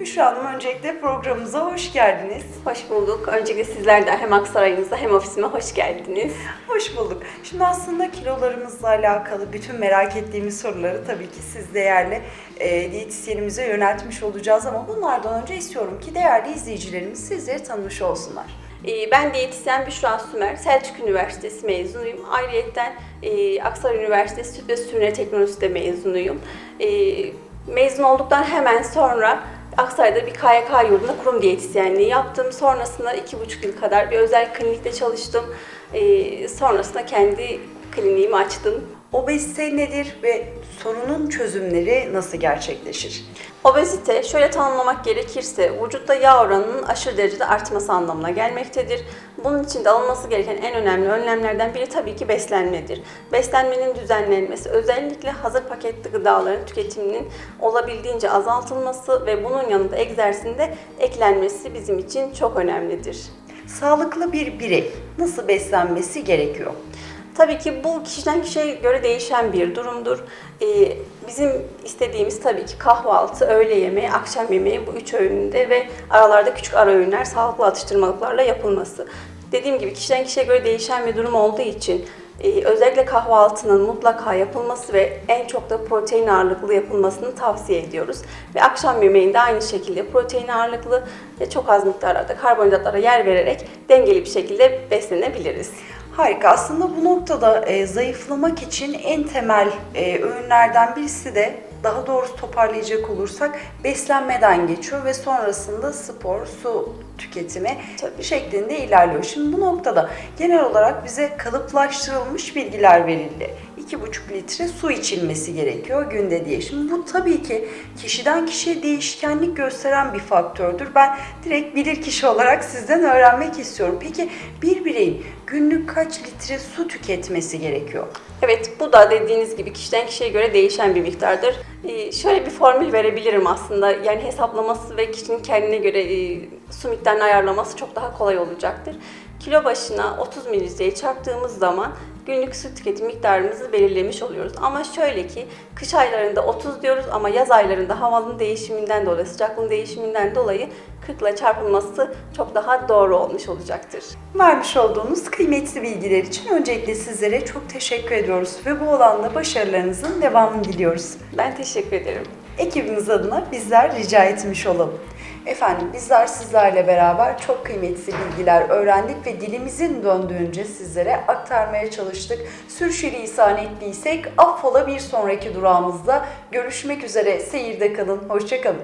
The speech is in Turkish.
Büşra Hanım öncelikle programımıza hoş geldiniz. Hoş bulduk. Öncelikle sizler de hem Aksaray'ınıza hem ofisime hoş geldiniz. Hoş bulduk. Şimdi aslında kilolarımızla alakalı bütün merak ettiğimiz soruları tabii ki siz değerli e, diyetisyenimize yöneltmiş olacağız ama bunlardan önce istiyorum ki değerli izleyicilerimiz sizleri tanımış olsunlar. Ee, Ben diyetisyen Büşra Sümer, Selçuk Üniversitesi mezunuyum. Ayrıyeten e, Aksaray Üniversitesi Süt ve Sürüne Teknolojisi de mezunuyum. E, Mezun olduktan hemen sonra Aksaray'da bir KYK yurdunda kurum diyetisyenliği yaptım. Sonrasında iki buçuk yıl kadar bir özel klinikte çalıştım. E, Sonrasında kendi kliniğimi açtım. Obezite nedir ve sorunun çözümleri nasıl gerçekleşir? Obezite şöyle tanımlamak gerekirse vücutta yağ oranının aşırı derecede artması anlamına gelmektedir. Bunun için de alınması gereken en önemli önlemlerden biri tabii ki beslenmedir. Beslenmenin düzenlenmesi, özellikle hazır paketli gıdaların tüketiminin olabildiğince azaltılması ve bunun yanında egzersizin de eklenmesi bizim için çok önemlidir. Sağlıklı bir birey nasıl beslenmesi gerekiyor? Tabii ki bu kişiden kişiye göre değişen bir durumdur. Ee, bizim istediğimiz tabii ki kahvaltı, öğle yemeği, akşam yemeği bu üç öğününde ve aralarda küçük ara öğünler sağlıklı atıştırmalıklarla yapılması. Dediğim gibi kişiden kişiye göre değişen bir durum olduğu için e, özellikle kahvaltının mutlaka yapılması ve en çok da protein ağırlıklı yapılmasını tavsiye ediyoruz. Ve akşam yemeğinde aynı şekilde protein ağırlıklı ve çok az miktarda karbonhidratlara yer vererek dengeli bir şekilde beslenebiliriz. Harika. Aslında bu noktada e, zayıflamak için en temel e, öğünlerden birisi de daha doğrusu toparlayacak olursak beslenmeden geçiyor ve sonrasında spor, su tüketimi Tabii. şeklinde ilerliyor. Şimdi bu noktada genel olarak bize kalıplaştırılmış bilgiler verildi. 2,5 litre su içilmesi gerekiyor günde diye. Şimdi bu tabii ki kişiden kişiye değişkenlik gösteren bir faktördür. Ben direkt bilir kişi olarak sizden öğrenmek istiyorum. Peki bir bireyin günlük kaç litre su tüketmesi gerekiyor? Evet, bu da dediğiniz gibi kişiden kişiye göre değişen bir miktardır. Ee, şöyle bir formül verebilirim aslında. Yani hesaplaması ve kişinin kendine göre e, su miktarını ayarlaması çok daha kolay olacaktır. Kilo başına 30 mililitreyi çarptığımız zaman günlük su tüketim miktarımızı belirlemiş oluyoruz. Ama şöyle ki kış aylarında 30 diyoruz ama yaz aylarında havanın değişiminden dolayı, sıcaklığın değişiminden dolayı 40 ile çarpılması çok daha doğru olmuş olacaktır. Vermiş olduğunuz kıymetli bilgiler için öncelikle sizlere çok teşekkür ediyoruz ve bu alanda başarılarınızın devamını diliyoruz. Ben teşekkür ederim. ekibimiz adına bizler rica etmiş olalım. Efendim bizler sizlerle beraber çok kıymetli bilgiler öğrendik ve dilimizin döndüğünce sizlere aktarmaya çalıştık. Sürçülisan ettiysek affola bir sonraki durağımızda görüşmek üzere. Seyirde kalın, hoşçakalın.